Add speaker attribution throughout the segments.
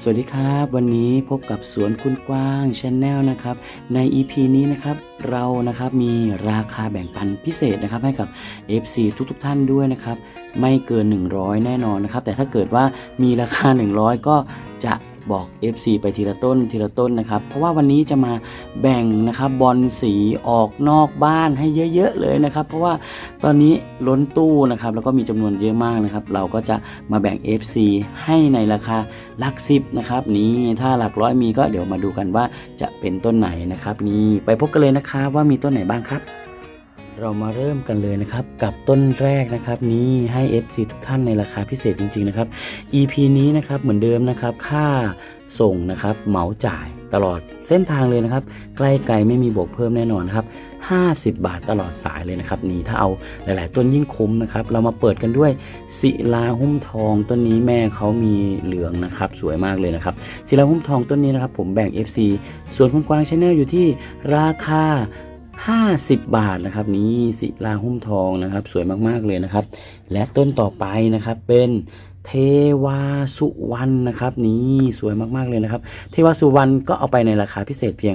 Speaker 1: สวัสดีครับ วันนี้พบกับสวนคุณกว้างชาแนลนะครับ ใน EP นี้นะครับเรานะครับมีราคาแบ่งปันพิเศษนะครับให้กับ FC ทุกๆทท่านด้วยนะครับ ไม่เกิน 100 แน่นอนนะครับ แต่ถ้าเกิดว่ามีราคา 100 ก็จะ บอก FC ไปทีละต้นทีละต้นนะครับ เพราะว่าวันนี้จะมาแบ่งนะครับบอลสีออกนอกบ้านให้เยอะ ๆ เลยนะครับ เพราะว่าตอนนี้ล้นตู้นะครับแล้วก็มีจำนวนเยอะมากนะครับ เราก็จะมาแบ่ง FC ให้ในราคาหลักสิบนะครับนี่ถ้าหลักร้อยมีก็เดี๋ยวมาดูกันว่าจะเป็นต้นไหนนะครับ นี่ไปพบกันเลยนะครับว่ามีต้นไหนบ้างครับ เรามาเริ่มกันเลยนะครับ กับต้นแรกนะครับ นี้ให้ FC ทุกท่านในราคาพิเศษจริง ๆ นะครับ EP นี้นะครับเหมือนเดิมนะครับ ค่าส่งนะครับเหมาจ่ายตลอดเส้นทางเลยนะครับ ใกล้ไกลไม่มีบวกเพิ่มแน่นอนครับ50 บาทตลอดสายเลยนะครับนี่ถ้าเอาหลาย ๆ ต้นยิ่งคุ้มนะครับ เรามาเปิดกันด้วยศิลาหุ้มทองต้นนี้แม่เขามีเหลืองนะครับ สวยมากเลยนะครับศิลาหุ้มทองต้นนี้นะครับ ผมแบ่ง FC ส่วนคุณกวางชาแนลอยู่ที่ราคา 50 บาทนะครับนี้ศิลาหุ้มทองนะครับ สวยมากๆเลยนะครับ และต้นต่อไปนะครับเป็น เทวาสุวรรณนะครับ นี่สวยมากๆเลยนะครับ เทวาสุวรรณก็เอาไปในราคาพิเศษเพียง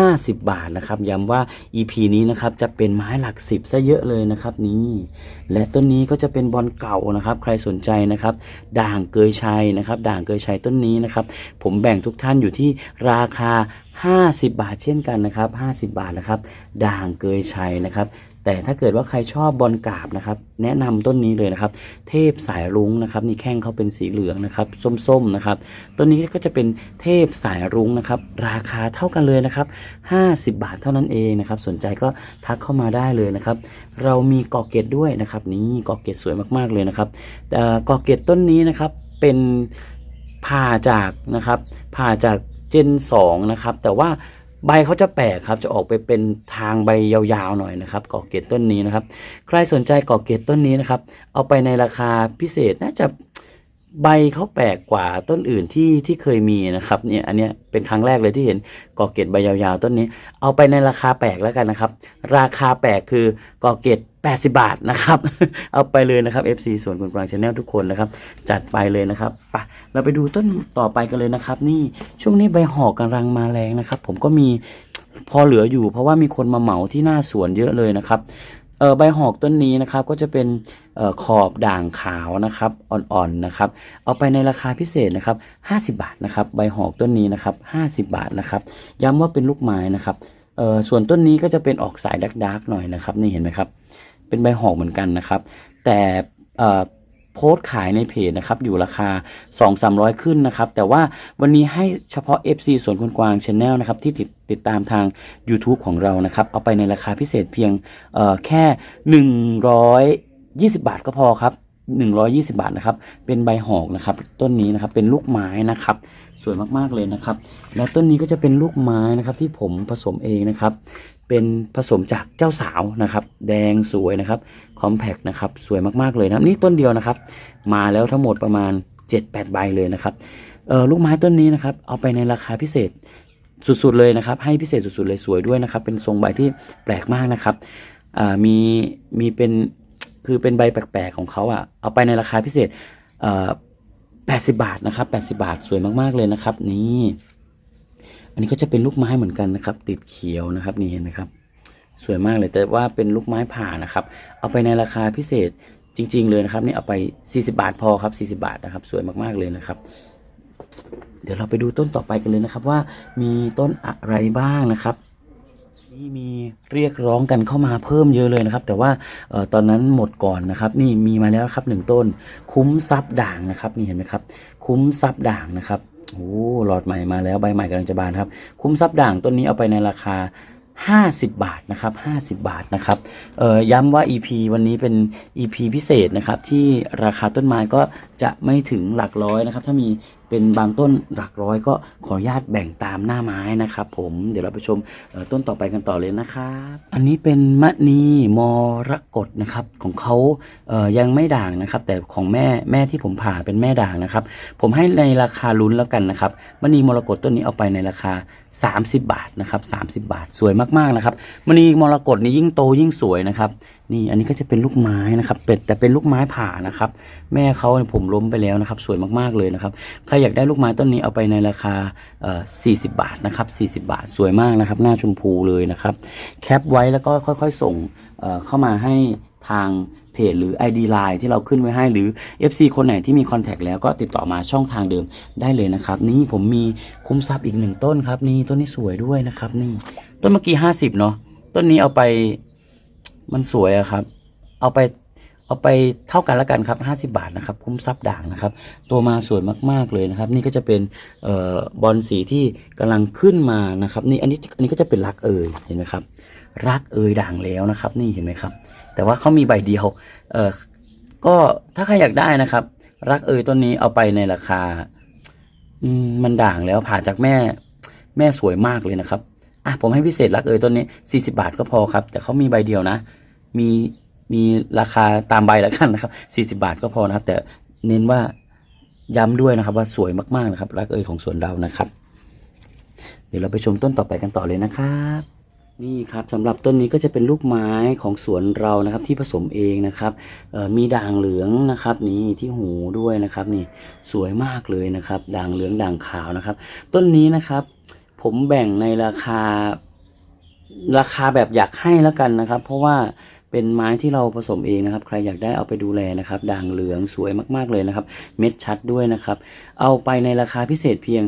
Speaker 1: 50 บาทนะครับย้ำว่า EP นี้นะครับจะเป็นไม้หลักสิบซะเยอะเลยนะครับนี่และต้นนี้ก็จะเป็นบอลเก่านะครับ ใครสนใจนะครับ ด่างเกยชัยนะครับ ด่างเกยชัยต้นนี้นะครับ ผมแบ่งทุกท่านอยู่ที่ราคา 50 บาทเช่นกันนะครับ 50 บาทนะครับ ด่างเกยชัยนะครับ แต่ถ้าเกิดว่าใครชอบบอลกราบนะครับ แนะนำต้นนี้เลยนะครับ เทพสายรุ้งนะครับนี่แข้งเขาเป็นสีเหลืองนะครับ ส้มๆนะครับต้นนี้ก็จะเป็นเทพสายรุ้งนะครับ ราคาเท่ากันเลยนะครับ 50 บาทเท่านั้นเองนะครับ สนใจก็ทักเข้ามาได้เลยนะครับ เรามีกอกเกตด้วยนะครับนี่กอกเกตสวยมากๆเลยนะครับแต่กอกเกตต้นนี้นะครับเป็นผ่าจากนะครับผ่าจากเจน2นะครับแต่ว่า ใบเขาจะแปลกครับ จะออกไปเป็นทางใบยาวๆหน่อยนะครับกอกเกตต้นนี้นะครับ ใครสนใจกอกเกตต้นนี้นะครับ เอาไปในราคาพิเศษน่าจะใบเขาแปลกกว่าต้นอื่นที่ที่เคยมีนะครับ เนี่ยอันเนี้ยเป็นครั้งแรกเลยที่เห็นกอกเกตใบยาวๆต้นนี้ เอาไปในราคาแปลกแล้วกันนะครับ ราคาแปลกคือกอกเกต 80 บาทนะครับ เอาไปเลยนะครับ FC ส่วนคุณปรางชาแนลทุกคนนะครับ จัดไปเลยนะครับไปเราไปดูต้นต่อไปกันเลยนะครับ นี่ช่วงนี้ใบหอกกำลังมาแรงนะครับ ผมก็มีพอเหลืออยู่ เพราะว่ามีคนมาเหมาที่หน้าสวนเยอะเลยนะครับเออใบหอกต้นนี้นะครับก็จะเป็นเออขอบด่างขาวนะครับอ่อนๆนะครับ เอาไปในราคาพิเศษนะครับ 50 บาทนะครับ ใบหอกต้นนี้นะครับ 50 บาทนะครับ ย้ำว่าเป็นลูกไม้นะครับเออส่วนต้นนี้ก็จะเป็นออกสายดักๆหน่อยนะครับ นี่เห็นไหมครับ เป็นใบหอกเหมือนกันนะครับ แต่โพสต์ขายในเพจนะครับ อยู่ราคา 2-300 ขึ้นนะครับ แต่ว่าวันนี้ให้เฉพาะ FC สวนคุณกวางช n แนลนะครับ ที่ติดติดตามทาง YouTube ของเรานะครับ เอาไปในราคาพิเศษเพียงเอ่อแค่ 120 บาทก็พอครับ 120 บาทนะครับ เป็นใบหอกนะครับ ต้นนี้นะครับเป็นลูกไม้นะครับ สวยมากๆเลยนะครับ และต้นนี้ก็จะเป็นลูกไม้นะครับที่ผมผสมเองนะครับ เป็นผสมจากเจ้าสาวนะครับ แดงสวยนะครับคอมแพกนะครับสวยมากๆเลยนะนี่ต้นเดียวนะครับ มาแล้วทั้งหมดประมาณ 7-8 ใบเลยนะครับเออลูกไม้ต้นนี้นะครับเอาไปในราคาพิเศษสุดๆเลยนะครับ ให้พิเศษสุดๆเลยสวยด้วยนะครับ เป็นทรงใบที่แปลกมากนะครับอ่ามีมีเป็นคือเป็นใบแปลกๆของเขาอะเอาไปในราคาพิเศษอ่อ 80 บาทนะครับ 80 บาทสวยมากๆเลยนะครับ นี่ อันนี้ก็จะเป็นลูกไม้เหมือนกันนะครับ ติดเขียวนะครับ นี่เห็นไหมครับ สวยมากเลยแต่ว่าเป็นลูกไม้ผ่านะครับ เอาไปในราคาพิเศษจริง ๆ เลยนะครับนี่เอาไป 40 บาทพอครับ 40 บาทนะครับ สวยมากๆเลยนะครับ เดี๋ยวเราไปดูต้นต่อไปกันเลยนะครับ ว่ามีต้นอะไรบ้างนะครับ นี่มีเรียกร้องกันเข้ามาเพิ่มเยอะเลยนะครับ แต่ว่าออตอนนั้นหมดก่อนนะครับ นี่มีมาแล้วครับหนึ่งต้น คุ้มซับด่างนะครับนี่เห็นไหมครับ คุ้มซับด่างนะครับโอ้หลอดใหม่มาแล้วใบใหม่กำลังจะบานครับ คุ้มซับด่างต้นนี้เอาไปในราคา50 บาทนะครับ 50 บาทนะครับย้ำว่า EP วันนี้เป็น EP พิเศษนะครับ ที่ราคาต้นไม้ก็จะไม่ถึงหลักร้อยนะครับ ถ้ามี เป็นบางต้นหลักร้อยก็ขออนุญาตแบ่งตามหน้าไม้นะครับ ผมเดี๋ยวเราไปชมต้นต่อไปกันต่อเลยนะครับอันนี้เป็นมะนีมรกตนะครับของเขาเยังไม่ด่างนะครับ แต่ของแม่แม่ที่ผมผ่าเป็นแม่ด่างนะครับ ผมให้ในราคาลุ้นแล้วกันนะครับมณีมรกตต้นนี้เอาไปในราคา 30 บาทนะครับ30 บาทสวยมากๆนะครับมณีมรกตนี่ยิ่งโตยิ่งสวยนะครับ นี่อันนี้ก็จะเป็นลูกไม้นะครับ เป็ดแต่เป็นลูกไม้ผ่านะครับ แม่เขาผมล้มไปแล้วนะครับ สวยมากๆเลยนะครับใครอยากได้ลูกไม้ต้นนี้เอาไปในราคาเอ่อ40บาทนะครับ40 บาทสวยมากนะครับ หน้าชมพูเลยนะครับ แคปไว้แล้วก็ค่อยๆส่งเอ่อเข้ามาให้ทางเพจหรือ ID Line ที่เราขึ้นไว้ให้หรือ FC คนไหนที่มีคอนแทคแล้วก็ติดต่อมาช่องทางเดิมได้เลยนะครับ นี่ผมมีคุ้มทรัพย์อีกหนึ่งต้นครับ นี่ต้นนี้สวยด้วยนะครับ นี่ต้นเมื่อกี้50เนาะต้นนี้เอาไป มันสวยอะครับ เอาไปเอาไปเท่ากันแล้วกันครับ 50 บาทนะครับ คุ้มซับด่างนะครับ ตัวมาสวยมากๆเลยนะครับ นี่ก็จะเป็นออบอลสีที่กำลังขึ้นมานะครับ นี่อันนี้อันนี้ก็จะเป็นรักเอยเห็นไหมครับ รักเอยด่างแล้วนะครับ นี่เห็นไหมครับ แต่ว่าเขามีใบเดียวเออก็ถ้าใครอยากได้นะครับ รักเอยต้นนี้เอาไปในราคาอืมมันด่างแล้วผ่าจากแม่แม่สวยมากเลยนะครับอะผมให้พิเศษรักเอยต้นนี้ 40 บาทก็พอครับ แต่เขามีใบเดียวนะ มีมีราคาตามใบแล้วกันนะครับ40 บาทก็พอนะครับ แต่เน้นว่าย้ำด้วยนะครับ ว่าสวยมากๆนะครับรักเอยของสวนเรานะครับ เดี๋ยวเราไปชมต้นต่อไปกันต่อเลยนะครับนี่ครับสำหรับต้นนี้ก็จะเป็นลูกไม้ของสวนเรานะครับ ที่ผสมเองนะครับมีด่างเหลืองนะครับ นี่ที่หูด้วยนะครับ นี่สวยมากเลยนะครับ ด่างเหลืองด่างขาวนะครับ ต้นนี้นะครับ ผมแบ่งในราคาราคาแบบอยากให้แล้วกันนะครับ เพราะว่า เป็นไม้ที่เราผสมเองนะครับ ใครอยากได้เอาไปดูแลนะครับ ด่างเหลืองสวยมากๆเลยนะครับ เม็ดชัดด้วยนะครับ เอาไปในราคาพิเศษเพียง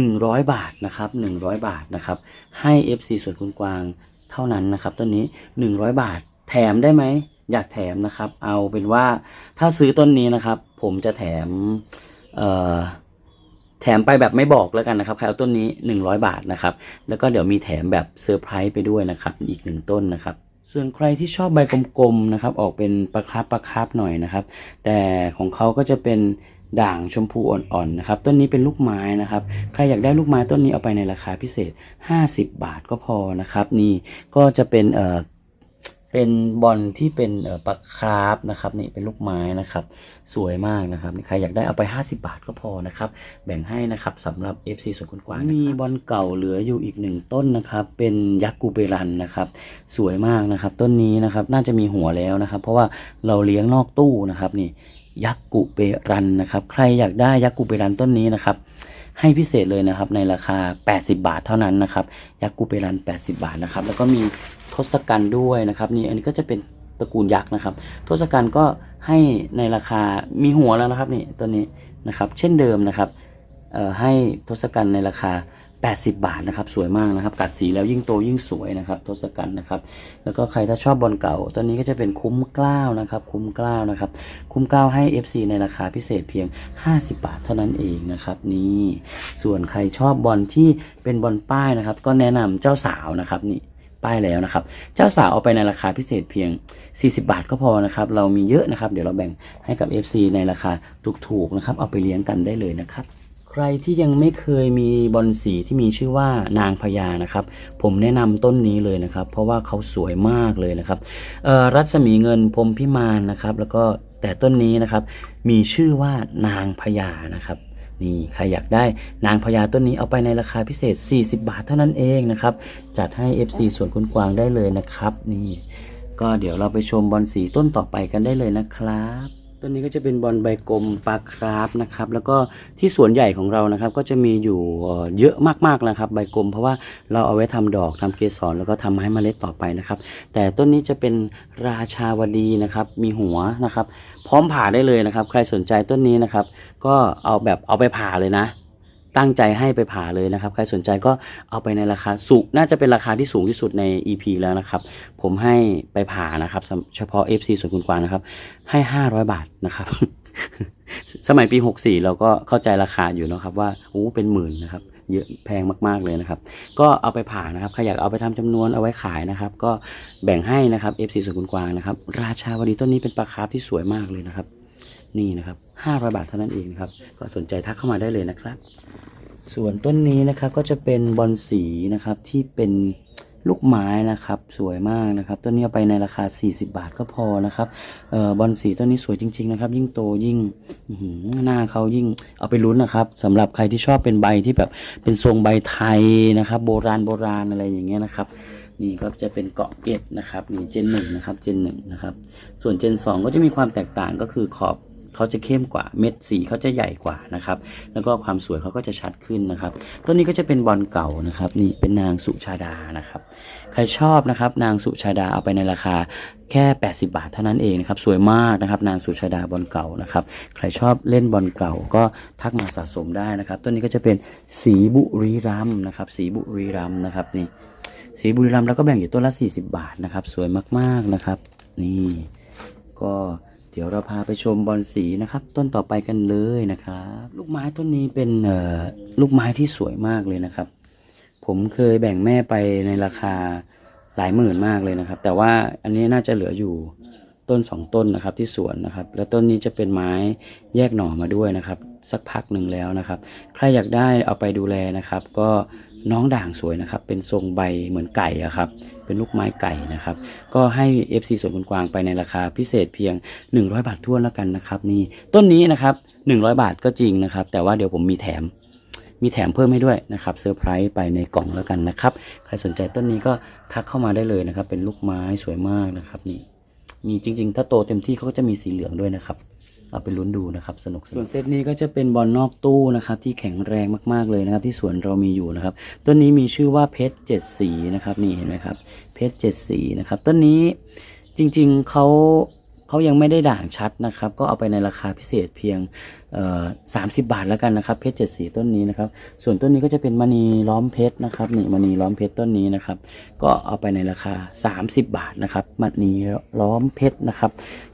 Speaker 1: 100 บาทนะครับ 100 บาทนะครับ ให้ FC ส่วนคุณกวางเท่านั้นนะครับต้นนี้ 100 บาท แถมได้ไหม อยากแถมนะครับ เอาเป็นว่าถ้าซื้อต้นนี้นะครับ ผมจะแถมเอ่อแถมไปแบบไม่บอกแล้วกันนะครับใครเอาต้นนี้ 100 บาทนะครับ แล้วก็เดี๋ยวมีแถมแบบเซอร์ไพรส์ไปด้วยนะครับ อีกหนึ่งต้นนะครับ ส่วนใครที่ชอบใบกลมๆนะครับ ออกเป็นประครับประครับหน่อยนะครับ แต่ของเขาก็จะเป็นด่างชมพูอ่อนๆนะครับ ต้นนี้เป็นลูกไม้นะครับ ใครอยากได้ลูกไม้ต้นนี้เอาไปในราคาพิเศษ 50 บาทก็พอนะครับ นี่ก็จะเป็นเอ่อ เป็นบอลที่เป็นปลาคราฟนะครับนี่เป็นลูกไม้นะครับสวยมากนะครับใครอยากได้เอาไป 50 บาทก็พอนะครับแบ่งให้นะครับสำหรับ FC ส่วนคุณกวางมีบอลเก่าเหลืออยู่อีกหนึ่งต้นนะครับเป็นยักษ์กูเปรันนะครับสวยมากนะครับต้นนี้นะครับน่าจะมีหัวแล้วนะครับ เพราะว่าเราเลี้ยงนอกตู้นะครับนี่ยักษ์กุเปรันนะครับใครอยากได้ยักษ์กุเปรันต้นนี้นะครับให้พิเศษเลยนะครับในราคา 80 บาทเท่านั้นนะครับยักษ์กูเปรัน 80 บาทนะครับแล้วก็มี ทศกัณฐ์ด้วยนะครับนี่อันนี้ก็จะเป็นตระกูลยักษ์นะครับทศกัณฐ์ก็ให้ในราคามีหัวแล้วนะครับนี่ตัวนี้นะครับ เช่นเดิมนะครับให้ทศกัณฐ์ในราคา 80 บาทนะครับ สวยมากนะครับกัดสีแล้วยิ่งโตยิ่งสวยนะครับ ทศกัณฐ์นะครับ แล้วก็ใครถ้าชอบบอลเก่าตัวนี้ก็จะเป็นคุ้มกล้าวนะครับ คุ้มกล้าวนะครับ คุ้มกล้าวให้ FC ในราคาพิเศษเพียง 50 บาทเท่านั้นเองนะครับ นี่ส่วนใครชอบบอลที่เป็นบอลป้ายนะครับ ก็แนะนำเจ้าสาวนะครับนี่ ป้ายแล้วนะครับ เจ้าสาวเอาไปในราคาพิเศษเพียง 40 บาทก็พอนะครับ เรามีเยอะนะครับ เดี๋ยวเราแบ่งให้กับ FC ในราคาถูกๆนะครับ เอาไปเลี้ยงกันได้เลยนะครับใครที่ยังไม่เคยมีบอลสีที่มีชื่อว่านางพญานะครับ ผมแนะนำต้นนี้เลยนะครับ เพราะว่าเขาสวยมากเลยนะครับรัศมีเงินพรมพิมานนะครับ แล้วก็แต่ต้นนี้นะครับ มีชื่อว่านางพญานะครับ นี่ใครอยากได้นางพญาต้นนี้เอาไปในราคาพิเศษ 40 บาทเท่านั้นเองนะครับ จัดให้ FC ส่วนคุณกวางได้เลยนะครับ นี่ ก็เดี๋ยวเราไปชมบอลสีต้นต่อไปกันได้เลยนะครับ ต้นนี้ก็จะเป็นบอลใบกลมปลาคราฟนะครับ แล้วก็ที่สวนใหญ่ของเรานะครับ ก็จะมีอยู่เอ่อเยอะมากๆนะครับ ใบกลม เพราะว่าเราเอาไว้ทำดอกทำเกสรแล้วก็ทำไม้เมล็ดต่อไปนะครับ แต่ต้นนี้จะเป็นราชาวดีนะครับ มีหัวนะครับ พร้อมผ่าได้เลยนะครับ ใครสนใจต้นนี้นะครับ ก็เอาแบบเอาไปผ่าเลยนะ ตั้งใจให้ไปผ่าเลยนะครับ ใครสนใจก็เอาไปในราคาสูงน่าจะเป็นราคาที่สูงที่สุดใน EP แล้วนะครับ ผมให้ไปผ่านะครับ เฉพาะ FC ส่วนคุณกวางนะครับ ให้ 500 บาทนะครับ สมัยปี 64 เราก็เข้าใจราคาอยู่นะครับว่าโอ้เป็นหมื่นนะครับเยอะแพงมากๆเลยนะครับ ก็เอาไปผ่านะครับใครอยากเอาไปทำจำนวนเอาไว้ขายนะครับ ก็แบ่งให้นะครับ FC ส่วนคุณกวางนะครับ ราชาวดีต้นนี้เป็นปลาคาร์ฟที่สวยมากเลยนะครับ นี่นะครับ500 บาทเท่านั้นเองครับ ก็สนใจทักเข้ามาได้เลยนะครับ ส่วนต้นนี้นะครับก็จะเป็นบอลสีนะครับที่เป็นลูกไม้นะครับสวยมากนะครับต้นนี้เอาไปในราคา 40 บาทก็พอนะครับเอ่อบอลสีต้นนี้สวยจริง ๆ นะครับ ยิ่งโตยิ่งอื้อหือหน้าเขายิ่งเอาไปลุ้นนะครับสำหรับใครที่ชอบเป็นใบที่แบบเป็นทรงใบไทยนะครับ โบราณโบราณอะไรอย่างเงี้ยนะครับ นี่ก็จะเป็นเกาะเกตนะครับนี่เจนหนึ่งนะครับเจนหนึ่งนะครับ ส่วนเจนสองก็จะมีความแตกต่างก็คือขอบ เขาจะเข้มกว่าเม็ดสีเขาจะใหญ่กว่านะครับ แล้วก็ความสวยเขาก็จะชัดขึ้นนะครับ ต้นนี้ก็จะเป็นบอลเก่านะครับ นี่เป็นนางสุชาดานะครับ ใครชอบนะครับ นางสุชาดาเอาไปในราคาแค่ 80 บาทเท่านั้นเองนะครับ สวยมากนะครับ นางสุชาดาบอลเก่านะครับ ใครชอบเล่นบอลเก่าก็ทักมาสะสมได้นะครับ ต้นนี้ก็จะเป็นสีบุรีรัมนะครับ สีบุรีรัมนะครับนี่สีบุรีรัมย์เราก็แบ่งอยู่ต้นละ 40 บาทนะครับ สวยมากๆนะครับ นี่ก็ เดี๋ยวเราพาไปชมบอลสีนะครับ ต้นต่อไปกันเลยนะครับลูกไม้ต้นนี้เป็นลูกไม้ที่สวยมากเลยนะครับ ผมเคยแบ่งแม่ไปในราคาหลายหมื่นมากเลยนะครับ แต่ว่าอันนี้น่าจะเหลืออยู่ต้นสองต้นนะครับที่สวนนะครับ แล้วต้นนี้จะเป็นไม้แยกหน่อมาด้วยนะครับ สักพักหนึ่งแล้วนะครับ ใครอยากได้เอาไปดูแลนะครับ ก็ น้องด่างสวยนะครับ เป็นทรงใบเหมือนไก่อะครับ เป็นลูกไม้ไก่นะครับ ก็ให้ FC สวนคุณกวางไปในราคาพิเศษเพียง 100 บาททั่วแล้วกันนะครับ นี่ต้นนี้นะครับ100 บาทก็จริงนะครับ แต่ว่าเดี๋ยวผมมีแถม มีแถมเพิ่มให้ด้วยนะครับเซอร์ไพรส์ไปในกล่องแล้วกันนะครับ ใครสนใจต้นนี้ก็ทักเข้ามาได้เลยนะครับ เป็นลูกไม้สวยมากนะครับนี่ มีจริง ๆ ถ้าโตเต็มที่เขาก็จะมีสีเหลืองด้วยนะครับ เอาไปลุ้นดูนะครับสนุกส่วนเซตนี้ก็จะเป็นบอลนอกตู้นะครับที่แข็งแรงมากๆเลยนะครับ ที่สวนเรามีอยู่นะครับต้นนี้มีชื่อว่าเพชรเจ็ดสีนะครับนี่เห็นไหมครับเพชรเจ็ดสีนะครับต้นนี้จริงๆเขา เขายังไม่ได้ด่างชัดนะครับ ก็เอาไปในราคาพิเศษเพียงสามสิบบาทแล้วกันนะครับ เพชรเจ็ดสีต้นนี้นะครับ ส่วนต้นนี้ก็จะเป็นมณีล้อมเพชรนะครับนี่มณีล้อมเพชรต้นนี้นะครับ ก็เอาไปในราคา 30 บาทนะครับมณีล้อมเพชรนะครับ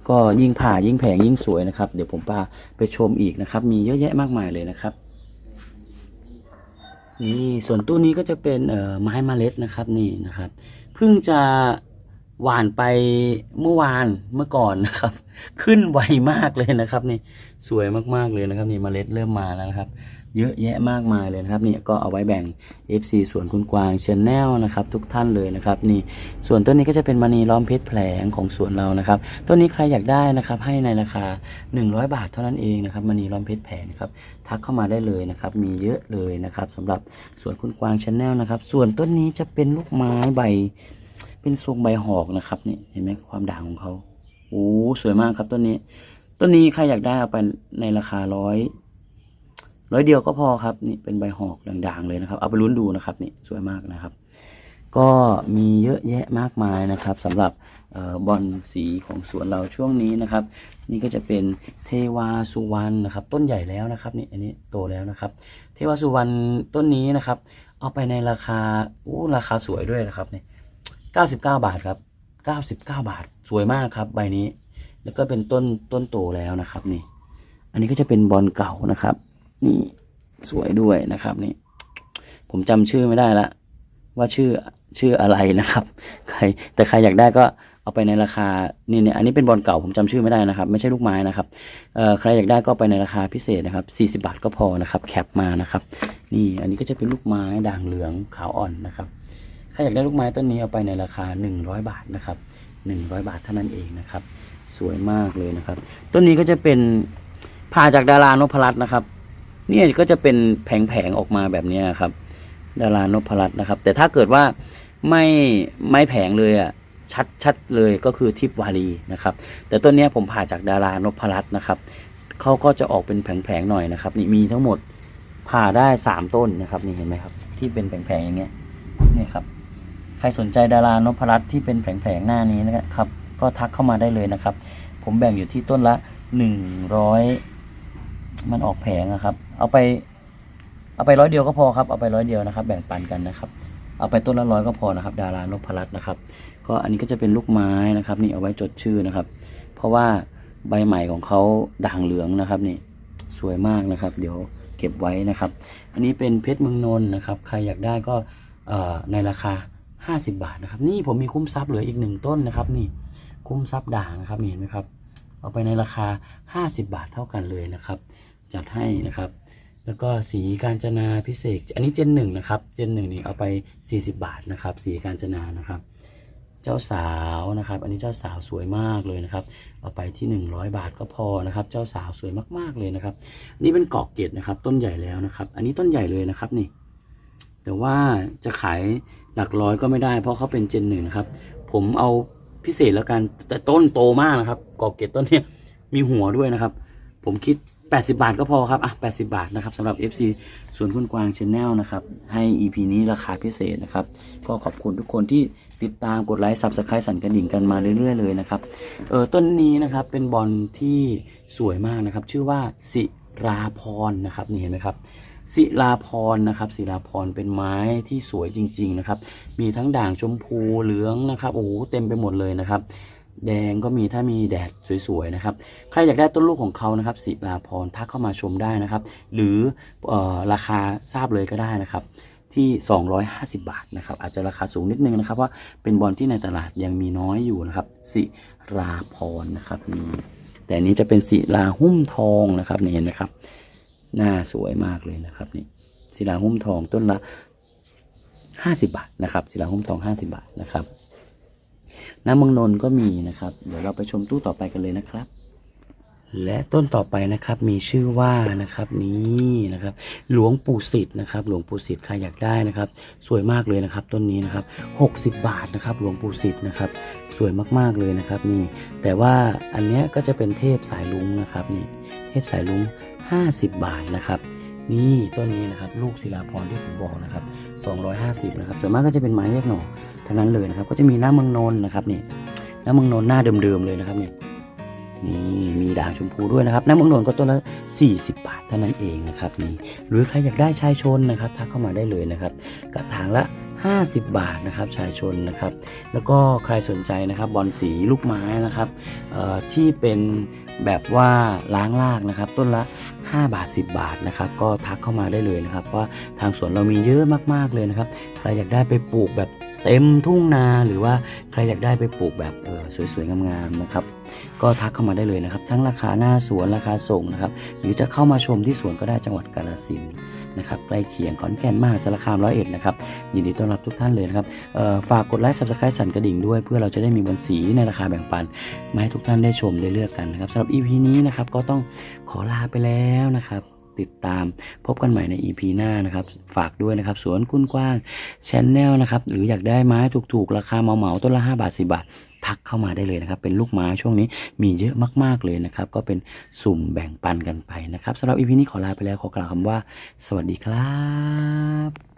Speaker 1: ก็ยิ่งผ่ายิ่งแพงยิ่งสวยนะครับ เดี๋ยวผมพาไปชมอีกนะครับ มีเยอะแยะมากมายเลยนะครับนี่ส่วนตู้นี้ก็จะเป็นไม้เมล็ดนะครับนี่นะครับเพิ่งจะ หวานไปเมื่อวานเมื่อก่อนนะครับ ขึ้นไวมากเลยนะครับนี่สวยมากๆเลยนะครับ นี่เมล็ดเริ่มมาแล้วนะครับ เยอะแยะมากมายเลยนะครับนี่ก็เอาไว้แบ่ง FC สวนคุณกวางชาแนลนะครับ ทุกท่านเลยนะครับ นี่ส่วนต้นนี้ก็จะเป็นมณีล้อมเพชรแผลงของสวนเรานะครับต้นนี้ใครอยากได้นะครับ ให้ในราคา 100 บาทเท่านั้นเองนะครับมณีล้อมเพชรแผลงครับทักเข้ามาได้เลยนะครับ มีเยอะเลยนะครับสำหรับสวนคุณกวางชาแนลนะครับ ส่วนต้นนี้จะเป็นลูกไม้ใบ เป็นทรงใบหอกนะครับนี่เห็นไหมความด่างของเขาโอ้สวยมากครับต้นนี้ ต้นนี้ใครอยากได้เอาไปในราคาร้อยร้อยเดียวก็พอครับนี่เป็นใบหอกด่างๆเลยนะครับ เอาไปลุ้นดูนะครับนี่สวยมากนะครับ ก็มีเยอะแยะมากมายนะครับสำหรับออบอลสีของสวนเราช่วงนี้นะครับ นี่ก็จะเป็นเทวาสุวรรณนะครับ ต้นใหญ่แล้วนะครับนี่อันนี้โตแล้วนะครับ เทวาสุวรรณต้นนี้นะครับ เอาไปในราคาโอ้ราคาสวยด้วยนะครับนี่ 99 บาทครับ 99 บาท สวยมากครับ ใบนี้ แล้วก็เป็นต้นต้นโตแล้วนะครับนี่ อันนี้ก็จะเป็นบอลเก่านะครับ นี่สวยด้วยนะครับนี่ ผมจำชื่อไม่ได้ละ ว่าชื่อชื่ออะไรนะครับ ใคร แต่ใครอยากได้ก็เอาไปในราคานี่เนี่ยอันนี้เป็นบอลเก่าผมจำชื่อไม่ได้นะครับ ไม่ใช่ลูกไม้นะครับเอ่อใครอยากได้ก็ไปในราคาพิเศษนะครับ40 บาทก็พอนะครับ แคปมานะครับ นี่อันนี้ก็จะเป็นลูกไม้ด่างเหลืองขาวอ่อนนะครับ ใครอยากได้ลูกไม้ต้นนี้เอาไปในราคา 100 บาทนะครับ 100 บาทเท่านั้นเองนะครับ สวยมากเลยนะครับ ต้นนี้ก็จะเป็นผ่าจากดารานพรัตน์นะครับ เนี่ยก็จะเป็นแผงๆออกมาแบบนี้ครับ ดารานพรัตน์นะครับ แต่ถ้าเกิดว่าไม่ไม่แผงเลยอะชัดชัดเลยก็คือทิพวารีนะครับ แต่ต้นนี้ผมผ่าจากดารานพรัตน์นะครับเขาก็จะออกเป็นแผงๆหน่อยนะครับ นี่มีทั้งหมดผ่าได้สามต้นนะครับ นี่เห็นไหมครับ ที่เป็นแผงๆอย่างเงี้ยนี่ครับ ใครสนใจดารานพรัตน์ที่เป็นแผงๆหน้านี้นะครับ ก็ทักเข้ามาได้เลยนะครับ ผมแบ่งอยู่ที่ต้นละหนึ่งร้อยมันออกแผงนะครับ เอาไป เอาไปร้อยเดียวก็พอครับ เอาไปร้อยเดียวนะครับ แบ่งปันกันนะครับ เอาไปต้นละร้อยก็พอนะครับ ดารานพรัตน์นะครับ ก็อันนี้ก็จะเป็นลูกไม้นะครับ นี่เอาไว้จดชื่อนะครับ เพราะว่าใบใหม่ของเขาด่างเหลืองนะครับนี่สวยมากนะครับ เดี๋ยวเก็บไว้นะครับ อันนี้เป็นเพชรเมืองนนนะครับ ใครอยากได้ก็ในราคา 50 บาทนะครับ นี่ผมมีคุ้มทรัพย์เหลืออีกหนึ่งต้นนะครับ นี่คุ้มทรัพย์ด่างนะครับนี่เห็นไหมครับ เอาไปในราคา 50 บาทเท่ากันเลยนะครับ จัดให้นะครับ แล้วก็สีการจนาพิเศษ อันนี้เจนหนึ่งนะครับเจนหนึ่งนี่เอาไป 40 บาทนะครับ สีการจนานะครับเจ้าสาวนะครับ อันนี้เจ้าสาวสวยมากเลยนะครับ เอาไปที่ 100 บาทก็พอนะครับ เจ้าสาวสวยมากๆเลยนะครับ นี่เป็นเกาะเกตนะครับ ต้นใหญ่แล้วนะครับ อันนี้ต้นใหญ่เลยนะครับนี่ แต่ว่าจะขายหลักร้อยก็ไม่ได้ เพราะเขาเป็นเจนหนึ่งนะครับ ผมเอาพิเศษแล้วกันแต่ต้นโตมากนะครับกอเกตต้นเนี้ยมีหัวด้วยนะครับ ผมคิด 80 บาทก็พอครับอะ80 บาทนะครับสำหรับ FC สวนคุณกวางชาแนลนะครับ ให้ EP นี้ราคาพิเศษนะครับ ก็ขอบคุณทุกคนที่ติดตามกดไลค์ Subscribe สั่นกระดิ่งกันมาเรื่อยๆเลยนะครับเออต้นนี้นะครับเป็นบอลที่สวยมากนะครับ ชื่อว่าสิราพรนะครับนี่เห็นไหมครับ ศิลาพรนะครับศิลาพรเป็นไม้ที่สวยจริง ๆ นะครับ มีทั้งด่างชมพูเหลืองนะครับโอ้โหเต็มไปหมดเลยนะครับแดงก็มีถ้ามีแดดสวยๆนะครับ ใครอยากได้ต้นลูกของเขานะครับศิลาพรทักเข้ามาชมได้นะครับ หรือออราคาทราบเลยก็ได้นะครับ ที่ 250 บาทนะครับ อาจจะราคาสูงนิดนึงนะครับว่าเป็นบอลที่ในตลาดยังมีน้อยอยู่นะครับศิราพรนะครับนี่แต่อันนี้จะเป็นศิลาหุ้มทองนะครับนี่เห็นไหมครับ หน้าสวยมากเลยนะครับนี่ศิลาหุ้มทองต้นละ 50 บาทนะครับศิลาหุ้มทอง 50 บาทนะครับน้ำมืองนน์ก็มีนะครับ เดี๋ยวเราไปชมตู้ต่อไปกันเลยนะครับ และต้นต่อไปนะครับมีชื่อว่านะครับนี่นะครับ หลวงปู่สิทธิ์นะครับ หลวงปู่สิทธิ์ใครอยากได้นะครับ สวยมากเลยนะครับ ต้นนี้นะครับ 60 บาทนะครับ หลวงปู่สิทธิ์นะครับ สวยมากๆเลยนะครับนี่แต่ว่าอันเนี้ยก็จะเป็นเทพสายลุงนะครับนี่เทพสายลุง 50 บาทนะครับ นี่ต้นนี้นะครับลูกศิลาพรที่ผมบอกนะครับ 250นะครับส่วนมากก็จะเป็นไม้แยกหน่อทั้งนั้นเลยนะครับ ก็จะมีหน้าเมืองนน์นะครับนี่หน้าเมืองนน์หน้าเดิมๆเลยนะครับนี่นี่มีด่างชมพูด้วยนะครับหน้ามืองนน์ก็ต้นละ 40 บาทเท่านั้นเองนะครับนี่หรือใครอยากได้ชายชนนะครับทักเข้ามาได้เลยนะครับกระถางละ 50 บาทนะครับชายชนนะครับแล้วก็ใครสนใจนะครับบอลสีลูกไม้นะครับเอ่อที่เป็นแบบว่าล้างรากนะครับ ต้นละ 5 บาท 10 บาทนะครับก็ทักเข้ามาได้เลยนะครับว่าทางสวนเรามีเยอะมากๆเลยนะครับใครอยากได้ไปปลูกแบบเต็มทุ่งนาหรือว่าใครอยากได้ไปปลูกแบบเออสวยๆงามๆนะครับ ก็ทักเข้ามาได้เลยนะครับ ทั้งราคาหน้าสวนราคาส่งนะครับ หรือจะเข้ามาชมที่สวนก็ได้จังหวัดกาฬสินธุ์ นะครับใกล้เคียงขอนแก่นมหาสารคามร้อยเอ็ดนะครับยินดีต้อนรับทุกท่านเลยนะครับฝากกดไลค์ subscribe สั่นกระดิ่งด้วย เพื่อเราจะได้มีบอลสีในราคาแบ่งปันมาให้ทุกท่านได้ชมได้เลือกกันนะครับสำหรับ EP นี้นะครับก็ต้องขอลาไปแล้วนะครับติดตามพบกันใหม่ใน EP หน้านะครับ ฝากด้วยนะครับ สวนคุณกว้างชแนลนะครับ หรืออยากได้ไม้ถูกๆ ราคาเหมาๆต้นละ 5 บาท 10 บาท ทักเข้ามาได้เลยนะครับ เป็นลูกไม้ช่วงนี้มีเยอะมากๆเลยนะครับ ก็เป็นสุ่มแบ่งปันกันไปนะครับสำหรับอีพีนี้ขอลาไปแล้วขอกล่าวคำว่า สวัสดีครับ